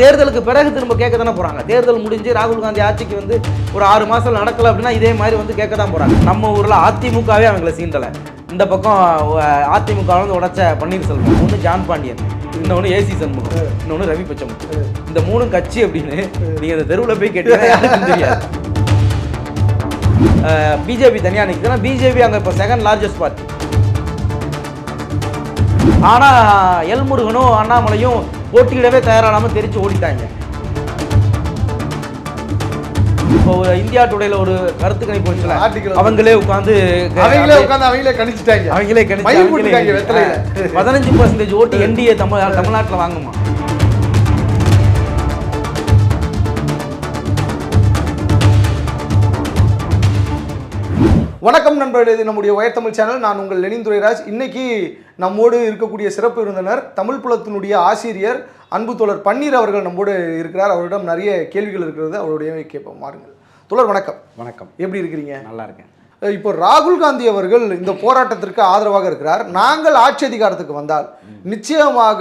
தேர்தலுக்கு பிறகு திரும்ப கேட்க தானே போகிறாங்க தேர்தல் முடிஞ்சு ராகுல் காந்தி ஆட்சிக்கு வந்து ஒரு ஆறு மாதம் நடக்கல அப்படின்னா இதே மாதிரி வந்து கேட்க தான் போகிறாங்க நம்ம ஊரில் அதிமுகவே அவங்கள சீண்டலை. இந்த பக்கம் அதிமுக ல வந்து உடைச்ச பன்னீர்செல்வம் ஒன்று ஜான் பாண்டியன் இன்னொன்று ஏசி சண்முகம் இன்னொன்று ரவி பச்சம் இந்த மூணு கட்சி அப்படின்னு நீங்கள் இந்த தெருவில் போய் கேட்டீங்கன்னா தெரியாது. பிஜேபி தனியாக நிற்குதுன்னா பிஜேபி அங்கே இப்போ செகண்ட் லார்ஜஸ்ட் பார்ட்டி ஆனால் எல்முருகனும் அண்ணாமலையும் போட்டியிடவே தயாரானாமல் தெரிச்சு ஓடிட்டாங்க. இப்போ ஒரு இந்தியா டுடேல ஒரு கருத்து கணிப்பு Article. அவங்களே உட்காந்து அவங்களே உட்காந்து அவங்களே கணிச்சிட்டாங்க. அவங்களே கணிச்சு பதினஞ்சு பர்சன்டேஜ் ஓட்டு என்டிஏ தமிழ் தமிழ்நாட்டில் வாங்குமா? வணக்கம் நண்பர்களே இது நம்முடைய உயர் தமிழ் சேனல். நான் உங்கள் லெனின் துரைராஜ். இன்னைக்கு நம்மோடு இருக்கக்கூடிய சிறப்பு விருந்தினர் தமிழ் புலத்தினுடைய ஆசிரியர் அன்பு தோழர் பன்னீர் அவர்கள் நம்மோடு இருக்கிறார். அவரிடம் நிறைய கேள்விகள் இருக்கிறது. அவருடைய கேட்போம். மாறுங்கள் தோழர் வணக்கம். வணக்கம். எப்படி இருக்கிறீங்க? நல்லா இருக்கேன். இப்போ ராகுல் காந்தி அவர்கள் இந்த போராட்டத்திற்கு ஆதரவாக இருக்கிறார். நாங்கள் ஆட்சி அதிகாரத்துக்கு வந்தால் நிச்சயமாக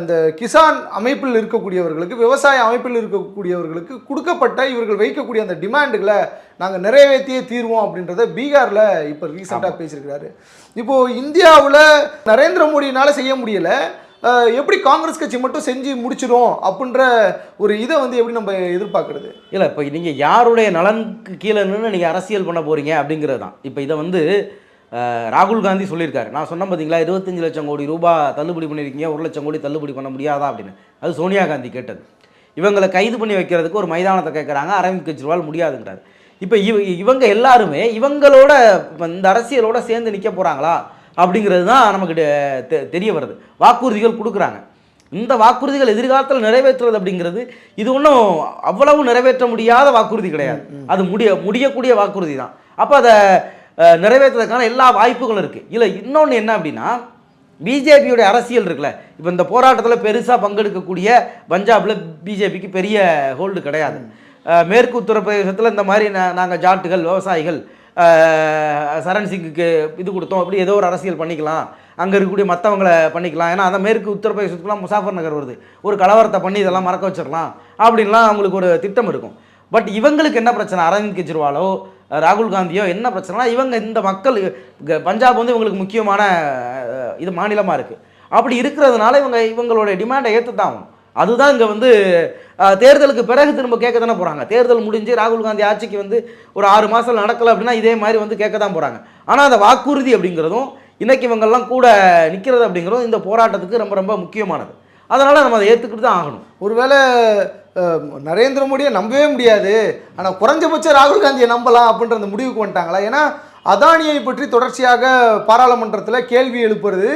இந்த கிசான் அமைப்பில் இருக்கக்கூடியவர்களுக்கு விவசாய அமைப்பில் இருக்கக்கூடியவர்களுக்கு கொடுக்கப்பட்ட இவர்கள் வைக்கக்கூடிய அந்த டிமாண்டுகளை நாங்கள் நிறைவேற்றியே தீர்வோம் அப்படின்றத பீகாரில் இப்போ ரீசெண்டாக பேசியிருக்கிறாரு. இப்போ இந்தியாவில் நரேந்திர மோடியினால செய்ய முடியல. எப்படி காங்கிரஸ் கட்சி மட்டும் செஞ்சு முடிச்சிடும் அப்படின்ற ஒரு இதை வந்து எப்படி நம்ம எதிர்பார்க்கறது? இல்லை இப்போ நீங்கள் யாருடைய நலனுக்கு கீழே நின்று நீங்கள் அரசியல் பண்ண போகிறீங்க அப்படிங்கிறது தான். இப்போ இதை வந்து ராகுல் காந்தி சொல்லியிருக்காரு. நான் சொன்னேன் பார்த்தீங்களா இருபத்தஞ்சு லட்சம் கோடி ரூபாய் தள்ளுபடி பண்ணியிருக்கீங்க ஒரு லட்சம் கோடி தள்ளுபடி பண்ண முடியாதா அப்படின்னு. அது சோனியா காந்தி கேட்டது. இவங்களை கைது பண்ணி வைக்கிறதுக்கு ஒரு மைதானத்தை கேட்குறாங்க அரவிந்த் கெஜ்ரிவால் முடியாதுங்கிறார். இப்போ இவ இவங்க எல்லாருமே இவங்களோட இந்த அரசியலோட சேர்ந்து நிற்க போகிறாங்களா அப்படிங்கிறது தான் நமக்கு தெரிய வருது. வாக்குறுதிகள் கொடுக்குறாங்க. இந்த வாக்குறுதிகள் எதிர்காலத்தில் நிறைவேற்றுறது அப்படிங்கிறது இது ஒன்றும் அவ்வளவு நிறைவேற்ற முடியாத வாக்குறுதி கிடையாது. அது முடிய முடியக்கூடிய வாக்குறுதி தான் அப்போ அதை நிறைவேற்றுறதுக்கான எல்லா வாய்ப்புகளும் இருக்குது இல்லை இன்னொன்று என்ன அப்படின்னா பிஜேபியோடைய அரசியல் இருக்குல்ல. இப்போ இந்த போராட்டத்தில் பெருசாக பங்கெடுக்கக்கூடிய பஞ்சாபில் பிஜேபிக்கு பெரிய ஹோல்டு கிடையாது. மேற்கு உத்தரப்பிரதேசத்தில் இந்த மாதிரி நாங்கள் ஜாட்டுகள் விவசாயிகள் சரண் சிங்குக்கு இது கொடுத்தோம். அப்படி ஏதோ ஒரு அரசியல் பண்ணிக்கலாம். அங்கே இருக்கக்கூடிய மற்றவங்களை பண்ணிக்கலாம். ஏன்னா அந்த மேற்கு உத்தரப்பிரதேசத்துக்குலாம் முசாஃபர் நகர் வருது. ஒரு கலவரத்தை பண்ணி இதெல்லாம் மறக்க வச்சிடலாம். அப்படின்லாம் அவங்களுக்கு ஒரு திட்டம் இருக்கும். பட் இவங்களுக்கு என்ன பிரச்சனை? அரவிந்த் கெஜ்ரிவாலோ ராகுல் காந்தியோ என்ன பிரச்சனைனா இவங்க இந்த மக்கள் பஞ்சாப் வந்து இவங்களுக்கு முக்கியமான இது மாநிலமாக இருக்குது அப்படி இருக்கிறதுனால இவங்க இவங்களோட டிமாண்டை ஏற்று தான் ஆகும் அதுதான் இங்கே வந்து தேர்தலுக்கு பிறகு திரும்ப கேட்க தானே போகிறாங்க தேர்தல் முடிஞ்சு ராகுல் காந்தி ஆட்சிக்கு வந்து ஒரு ஆறு மாதம் நடக்கலை அப்படின்னா இதே மாதிரி வந்து கேட்க தான் போகிறாங்க ஆனால் அந்த வாக்குறுதி அப்படிங்கிறதும் இன்றைக்கி இவங்கெல்லாம் கூட நிற்கிறது அப்படிங்கிறதும் இந்த போராட்டத்துக்கு ரொம்ப ரொம்ப முக்கியமானது. அதனால் நம்ம அதை ஏற்றுக்கிட்டு தான் ஆகணும். ஒருவேளை நரேந்திர மோடியை நம்பவே முடியாது. ஆனால் குறைஞ்சபட்சம் ராகுல் காந்தியை நம்பலாம் அப்படின்ற அந்த முடிவுக்கு வந்துட்டாங்களா? ஏன்னா அதானியை பற்றி தொடர்ச்சியாக பாராளுமன்றத்தில் கேள்வி எழுப்புறது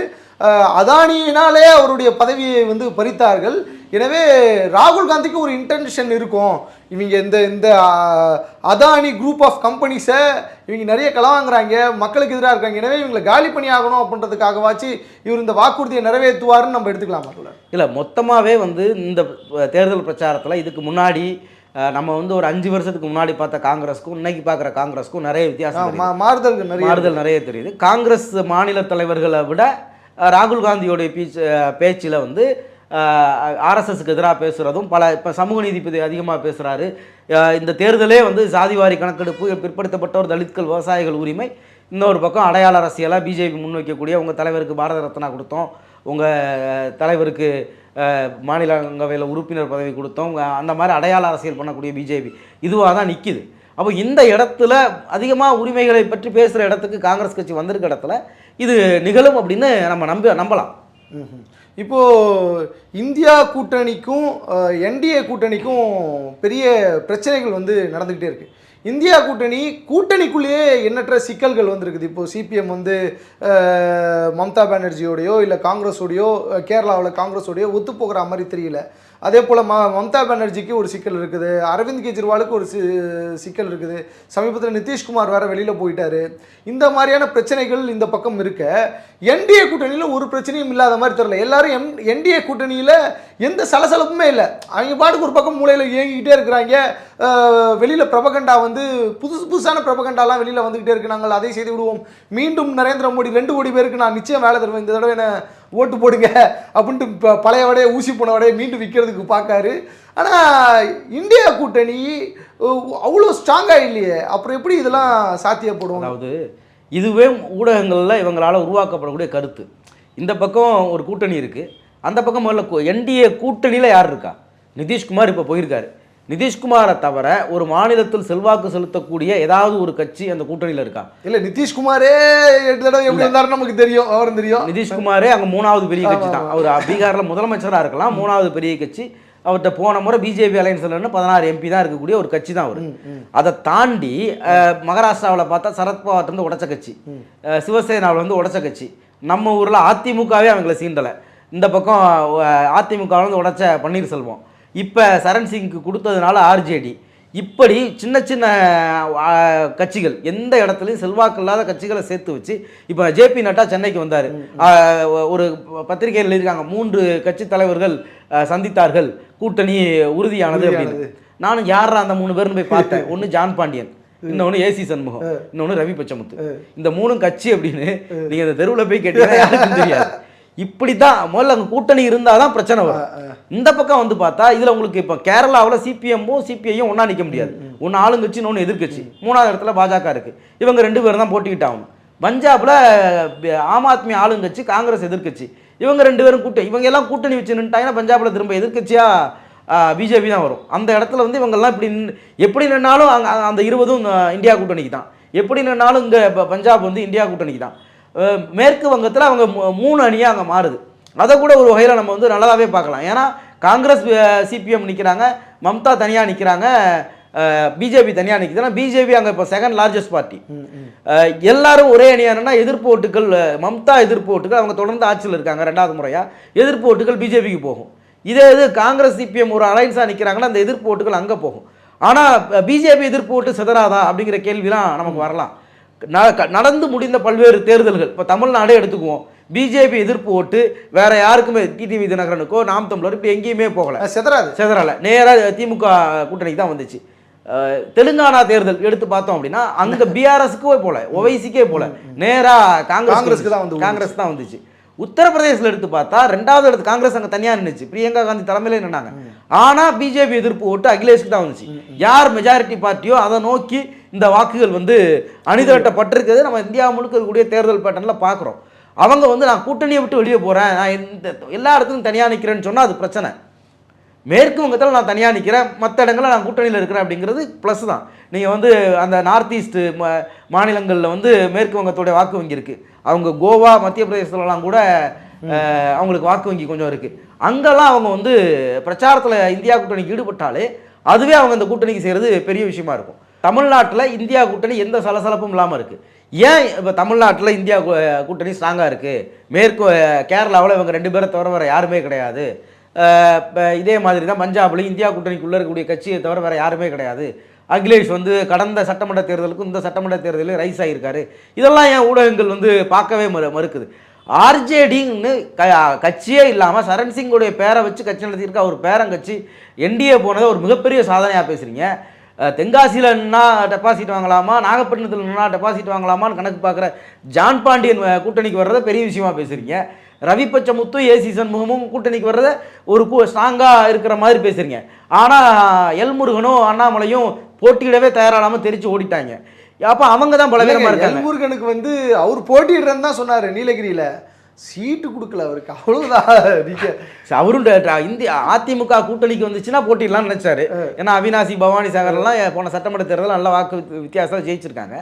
அதானியினாலே அவருடைய பதவியை வந்து பறித்தார்கள். எனவே ராகுல் காந்திக்கு ஒரு இன்டென்ஷன் இருக்கும். இவங்க இந்த இந்த அதானி குரூப் ஆஃப் கம்பெனிஸை இவங்க நிறைய களவாங்குறாங்க மக்களுக்கு எதிராக இருக்காங்க. எனவே இவங்களை காலி பண்ணி ஆகணும் அப்படின்றதுக்காகவாச்சு இவர் இந்த வாக்குறுதியை நிறைவேற்றுவாருன்னு நம்ம எடுத்துக்கலாமா தோழர்? இல்லை மொத்தமாகவே வந்து இந்த தேர்தல் பிரச்சாரத்தில் இதுக்கு முன்னாடி நம்ம வந்து ஒரு அஞ்சு வருஷத்துக்கு முன்னாடி பார்த்த காங்கிரஸ்க்கும் இன்னைக்கு பார்க்குற காங்கிரஸ்க்கும் நிறைய வித்தியாசம் மாறுதல்கள் நிறைய மாறுதல் நிறைய தெரியுது. காங்கிரஸ் மாநில தலைவர்களை விட ராகுல் காந்தியோடைய பீச் பேச்சில் வந்து ஆர்எஸ்எஸ்க்கு எதிராக பேசுகிறதும் பல இப்போ சமூக நீதி அதிகமாக பேசுகிறாரு இந்த தேர்தலே வந்து சாதிவாரி கணக்கெடுப்பு பிற்படுத்தப்பட்டோர் தலித்கள் விவசாயிகள் உரிமை இன்னொரு பக்கம் அடையாள அரசியலாக பிஜேபி முன்வைக்கக்கூடிய உங்கள் தலைவருக்கு பாரத ரத்னா கொடுத்தோம். உங்கள் தலைவருக்கு மாநிலங்களவையில் உறுப்பினர் பதவி கொடுத்தோம். அந்த மாதிரி அடையாள அரசியல் பண்ணக்கூடிய பிஜேபி. இதுவாக தான் நிற்கிது அப்போ இந்த இடத்துல அதிகமாக உரிமைகளை பற்றி பேசுகிற இடத்துக்கு காங்கிரஸ் கட்சி வந்திருக்க இடத்துல இது நிகழும் அப்படின்னு நம்ம நம்ப நம்பலாம். இப்போது இப்போ இந்தியா கூட்டணிக்கும் என்டிஏ கூட்டணிக்கும் பெரிய பிரச்சனைகள் வந்து நடந்துக்கிட்டே இருக்குது இந்தியா கூட்டணி கூட்டணிக்குள்ளேயே எண்ணற்ற சிக்கல்கள் வந்திருக்குது. இப்போ சிபிஎம் வந்து மம்தா பானர்ஜியோடையோ இல்லை காங்கிரஸோடையோ கேரளாவில் காங்கிரஸோடையோ ஒத்து போகிற மாதிரி தெரியல. அதே போல் ம மம்தா பானர்ஜிக்கு ஒரு சிக்கல் இருக்குது. அரவிந்த் கெஜ்ரிவாலுக்கு ஒரு சி சிக்கல் இருக்குது. சமீபத்தில் நிதிஷ்குமார் வேறு வெளியில் போயிட்டார். இந்த மாதிரியான பிரச்சனைகள் இந்த பக்கம் இருக்க. என்டிஏ கூட்டணியில் ஒரு பிரச்சனையும் இல்லாத மாதிரி தெரியல. எல்லாரும் எம் என்டிஏ கூட்டணியில் எந்த சலசலப்புமே இல்லை. அவங்க பாட்டுக்கு ஒரு பக்கம் மூலையில் இயங்கிக்கிட்டே இருக்கிறாங்க. வெளியில் பிரபகண்டா வந்து புதுசு புதுசான பிரபகண்டாலாம் வெளியில் வந்துக்கிட்டே இருக்கு நாங்கள் அதை செய்து விடுவோம். மீண்டும் நரேந்திர மோடி ரெண்டு கோடி பேருக்கு நான் நிச்சயம் வேலை தருவேன். இந்த தடவை என்ன ஓட்டு போடுங்க அப்படின்ட்டு இப்போ பழைய வடையை ஊசி போன வடையை மீண்டும் விற்கிறதுக்கு பார்க்காரு. ஆனால் இந்தியா கூட்டணி அவ்வளோ ஸ்ட்ராங்காக இல்லையே. அப்புறம் எப்படி இதெல்லாம் சாத்தியப்படும்? அதாவது இதுவே ஊடகங்களில் இவங்களால் உருவாக்கப்படக்கூடிய கருத்து. இந்த பக்கம் ஒரு கூட்டணி இருக்குது அந்த பக்கம் முதல்ல என்டிஏ கூட்டணியில் யார் இருக்கா? நிதிஷ்குமார் இப்போ போயிருக்காரு. நிதிஷ்குமாரை தவிர ஒரு மாநிலத்தில் செல்வாக்கு செலுத்தக்கூடிய ஏதாவது ஒரு கட்சி அந்த கூட்டணியில் இருக்கா? இல்லை நிதிஷ்குமாரே இருந்தாருன்னு நமக்கு தெரியும் அவரும் தெரியும். நிதிஷ்குமாரே அங்கே மூணாவது பெரிய கட்சி தான் அவர் பீகாரில் முதலமைச்சராக இருக்கலாம் மூணாவது பெரிய கட்சி. அவர்கிட்ட போன முறை பிஜேபி அலையன்ஸ்லன்னு பதினாறு எம்பி தான் இருக்கக்கூடிய ஒரு கட்சி தான் அவர் அதை தாண்டி மகாராஷ்டிராவில் பார்த்தா சரத்பவார் வந்து உடைச்ச கட்சி. சிவசேனாவில் வந்து உடைச்ச கட்சி. நம்ம ஊரில் அதிமுகவே அவங்கள சீண்டலை. இந்த பக்கம் அதிமுகவில் வந்து உடைச்ச பன்னீர்செல்வம். இப்போ சரண் சிங்க்கு கொடுத்ததுனால ஆர்ஜேடி இப்படி சின்ன சின்ன கட்சிகள் எந்த இடத்துலையும் செல்வாக்கு இல்லாத கட்சிகளை சேர்த்து வச்சு இப்போ ஜேபி நட்டா சென்னைக்கு வந்தார். ஒரு பத்திரிகையில் எழுதியிருக்காங்க மூன்று கட்சி தலைவர்கள் சந்தித்தார்கள். கூட்டணி உறுதியானது அப்படின்னு. நானும் யாரா அந்த மூணு பேர்னு போய் பார்த்தேன். ஒன்று ஜான் பாண்டியன் இன்னொன்று ஏசி சண்முகம் இன்னொன்று ரவி பச்சமுத்து. இந்த மூணும் கட்சி அப்படின்னு நீங்கள் இந்த தெருவில் போய் கேட்டீங்கன்னா யாருக்கும் தெரியாது. இப்படித்தான் முதல்ல அங்கே கூட்டணி இருந்தால் தான் பிரச்சனை வரும். இந்த பக்கம் வந்து பார்த்தா இதில் உங்களுக்கு இப்போ கேரளாவில் சிபிஎம்மும் சிபிஐயும் ஒன்றா நிற்க முடியாது. ஒன்று ஆளுங்கட்சி இன்னொன்று எதிர்க்கட்சி. மூணாவது இடத்துல பாஜக இருக்குது இவங்க ரெண்டு பேரும் தான் போட்டிக்கிட்டாகணும். பஞ்சாப்ல ஆம் ஆத்மி ஆளுங்கட்சி காங்கிரஸ் எதிர்க்கட்சி. இவங்க ரெண்டு பேரும் கூட்டணி இவங்க எல்லாம் கூட்டணி வச்சு நின்ட்டாங்கன்னா பஞ்சாப்ல திரும்ப எதிர்க்கட்சியாக பிஜேபி தான் வரும். அந்த இடத்துல வந்து இவங்கெல்லாம் இப்படி எப்படி நின்னாலும் அங்க அந்த இருபதும் இந்தியா கூட்டணிக்கு தான் எப்படி நின்னாலும் இங்கே பஞ்சாப் வந்து இந்தியா கூட்டணிக்கு தான் மேற்கு வங்கத்தில் அவங்க மூணு அணியாக அங்கே மாறுது. அதை கூட ஒரு வகையில் நம்ம வந்து நல்லதாகவே பார்க்கலாம். ஏன்னா காங்கிரஸ் சிபிஎம் நிற்கிறாங்க மம்தா தனியாக நிற்கிறாங்க பிஜேபி தனியாக நிற்குதுன்னா பிஜேபி அங்கே இப்போ செகண்ட் லார்ஜஸ்ட் பார்ட்டி எல்லாரும் ஒரே அணியானா எதிர்ப்பு ஓட்டுகள் மம்தா எதிர்ப்பு ஓட்டுகள் அவங்க தொடர்ந்து ஆட்சியில் இருக்காங்க ரெண்டாவது முறையாக எதிர்ப்பு ஓட்டுகள் பிஜேபிக்கு போகும். இதே இது காங்கிரஸ் சிபிஎம் ஒரு அலைன்ஸாக நிற்கிறாங்கன்னா அந்த எதிர்ப்பு ஓட்டுகள் அங்கே போகும். ஆனால் பிஜேபி எதிர்ப்பு ஓட்டு சிதறாதா அப்படிங்கிற கேள்விலாம் நமக்கு வரலாம். நடந்து முடிந்த பல்வேறு தேர்தல்கள். இப்போ தமிழ்நாடே எடுத்துக்குவோம். பிஜேபி எதிர்ப்பு ஓட்டு வேற யாருக்குமே டிடிவி தினகரனுக்கோ நாம் தமிழர் இப்படி எங்கேயுமே போகல. செதறாது. சிதறல. நேராக திமுக கூட்டணிக்கு தான் வந்துச்சு. தெலுங்கானா தேர்தல் எடுத்து பார்த்தோம் அப்படின்னா அங்க பிஆர்எஸ்க்கே போல ஒவைசிக்கே போல. நேரா காங்கிரஸ் காங்கிரஸ்க்கு தான் வந்து காங்கிரஸ் தான் வந்துச்சு. உத்தரப்பிரதேசத்தில் எடுத்து பார்த்தா ரெண்டாவது இடத்து காங்கிரஸ் அங்க தனியா நின்னுச்சு. பிரியங்கா காந்தி தலைமையில நின்னாங்க. ஆனா பிஜேபி எதிர்ப்பு ஓட்டு அகிலேஷ்க்கு தான் வந்துச்சு. யார் மெஜாரிட்டி பார்ட்டியோ அதை நோக்கி இந்த வாக்குகள் வந்து அணிதிரட்டப்பட்டிருக்கிறது நம்ம இந்தியா முழுக்க இருக்கக்கூடிய தேர்தல் பேட்டர்ல பார்க்குறோம். அவங்க வந்து நான் கூட்டணியை விட்டு வெளியே போறேன். நான் இந்த எல்லா இடத்துலையும் தனியா நிக்கிறேன்னு சொன்னா அது பிரச்சனை. மேற்கு வங்கத்தில் நான் தனியாக நிற்கிறேன் மற்ற இடங்களில் நான் கூட்டணியில் இருக்கிறேன் அப்படிங்கிறது ப்ளஸ் தான். நீங்கள் வந்து அந்த நார்த் ஈஸ்ட் மா மாநிலங்களில் வந்து மேற்கு வங்கத்தோடைய வாக்கு வங்கி இருக்குது அவங்க கோவா மத்திய பிரதேசத்துலலாம் கூட அவங்களுக்கு வாக்கு வங்கி கொஞ்சம் இருக்குது அங்கெல்லாம் அவங்க வந்து பிரச்சாரத்தில் இந்தியா கூட்டணிக்கு ஈடுபட்டாலே அதுவே அவங்க இந்த கூட்டணிக்கு செய்கிறது பெரிய விஷயமா இருக்கும். தமிழ்நாட்டில் இந்தியா கூட்டணி எந்த சலசலப்பும் இல்லாமல் இருக்குது ஏன் இப்போ தமிழ்நாட்டில் இந்தியா கூ- கூட்டணி ஸ்ட்ராங்காக இருக்குது மேற்கு கேரளாவில் இவங்க ரெண்டு பேரை தவிர வேறு யாருமே கிடையாது. இப்போ இதே மாதிரி தான் பஞ்சாப்லையும் இந்தியா கூட்டணிக்குள்ளே இருக்கக்கூடிய கட்சியை தவிர வேறு யாருமே கிடையாது. அகிலேஷ் வந்து கடந்த சட்டமன்ற தேர்தலுக்கும் இந்த சட்டமன்ற தேர்தலில் ரைஸ் ஆகியிருக்காரு. இதெல்லாம் என் ஊடகங்கள் வந்து பார்க்கவே மறு மறுக்குது? ஆர்ஜேடின்னு க கட்சியே இல்லாமல் சரண் சிங்குடைய பேரை வச்சு கட்சி நடத்தியிருக்க ஒரு பேரங்கட்சி என்டிஏ போனதை ஒரு மிகப்பெரிய சாதனையாக பேசுகிறீங்க தென்காசியில் நின்னா டெபாசிட் வாங்கலாமா? நாகப்பட்டினத்தில் நின்னா டெபாசிட் வாங்கலாமான்னு கணக்கு பார்க்குற ஜான் பாண்டியன் கூட்டணிக்கு வர்றதை பெரிய விஷயமா பேசுகிறீங்க ரவி பச்சமுத்து ஏசி சண்முகமும் கூட்டணிக்கு வர்றதை ஒரு ஸ்ட்ராங்காக இருக்கிற மாதிரி பேசுகிறீங்க ஆனால் எல்முருகனும் அண்ணாமலையும் போட்டியிடவே தயாராகாமல் தெரிச்சு ஓடிட்டாங்க. அப்போ அவங்க தான் பலவீனமாக இருக்காங்க. எல்முருகனுக்கு வந்து அவர் போட்டிடுறேன்னு தான் சொன்னாரு நீலகிரியில. சீட்டு கொடுக்கல அவருக்கு. சரி, அவரும் இந்திய அதிமுக கூட்டணிக்கு வந்துச்சுன்னா போட்டிடலாம்னு நினைச்சாரு. ஏன்னா அவினாசி பவானி சாகர்லாம் போன சட்டமன்ற தேர்தல் நல்ல வாக்கு வித்தி- வித்தியாசம் ஜெயிச்சிருக்காங்க.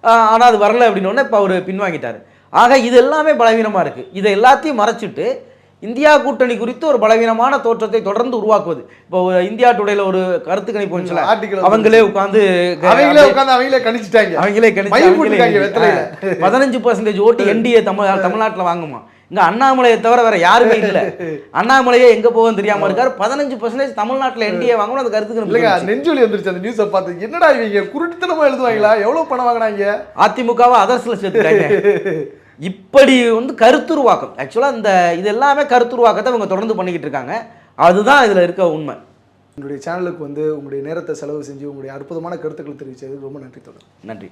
ஆனால் அது வரல அப்படின்னோடனே இப்போ அவர் பின்வாங்கிட்டார். ஆக இது எல்லாமே பலவீனமாக இருக்குது இதை எல்லாத்தையும் மறைச்சிட்டு இந்தியா கூட்டணி குறித்து ஒரு பலவீனமான தோற்றத்தை தொடர்ந்து உருவாக்குவது. இப்போ இந்தியா டுடேல ஒரு கருத்து கணிப்பு வந்துச்சுல அவங்களே உட்காந்து அவங்களே உட்காந்து அவங்களே கணிச்சிட்டாங்க. அவங்களே கணிச்சு பதினஞ்சு பர்சன்டேஜ் ஓட்டு என்டிஏ தமிழ் தமிழ்நாட்டில் வாங்குமா? இங்க அண்ணாமலையை தவிர வேற யாருமே இல்ல. அண்ணாமலையே எங்க போகும் தெரியாம இருக்காரு. பதினஞ்சு பர்சன்டேஜ் தமிழ்நாட்டில் என்டிஏ வாங்கணும் அந்த கருத்துக்கு இல்லைங்க நெஞ்சொலி வந்துருச்சு அந்த நியூஸை பார்த்து. என்னடா இவங்க குருட்டுத்தனமா எழுதுவாங்களா? எவ்வளவு பணம் வாங்கினாங்க அதிமுகவை அதர்ஸ்ல சேர்த்துட்டாங்க. இப்படி வந்து கருத்துருவாக்கம். ஆக்சுவலாக இந்த இது எல்லாமே கருத்துருவாக்கத்தை இவங்க தொடர்ந்து பண்ணிக்கிட்டு இருக்காங்க. அதுதான் இதுல இருக்க உண்மை. என்னுடைய சேனலுக்கு வந்து உங்களுடைய நேரத்தை செலவு செஞ்சு உங்களுடைய அற்புதமான கருத்துக்களை தெரிவித்ததுக்கு ரொம்ப நன்றி தொடர் நன்றி.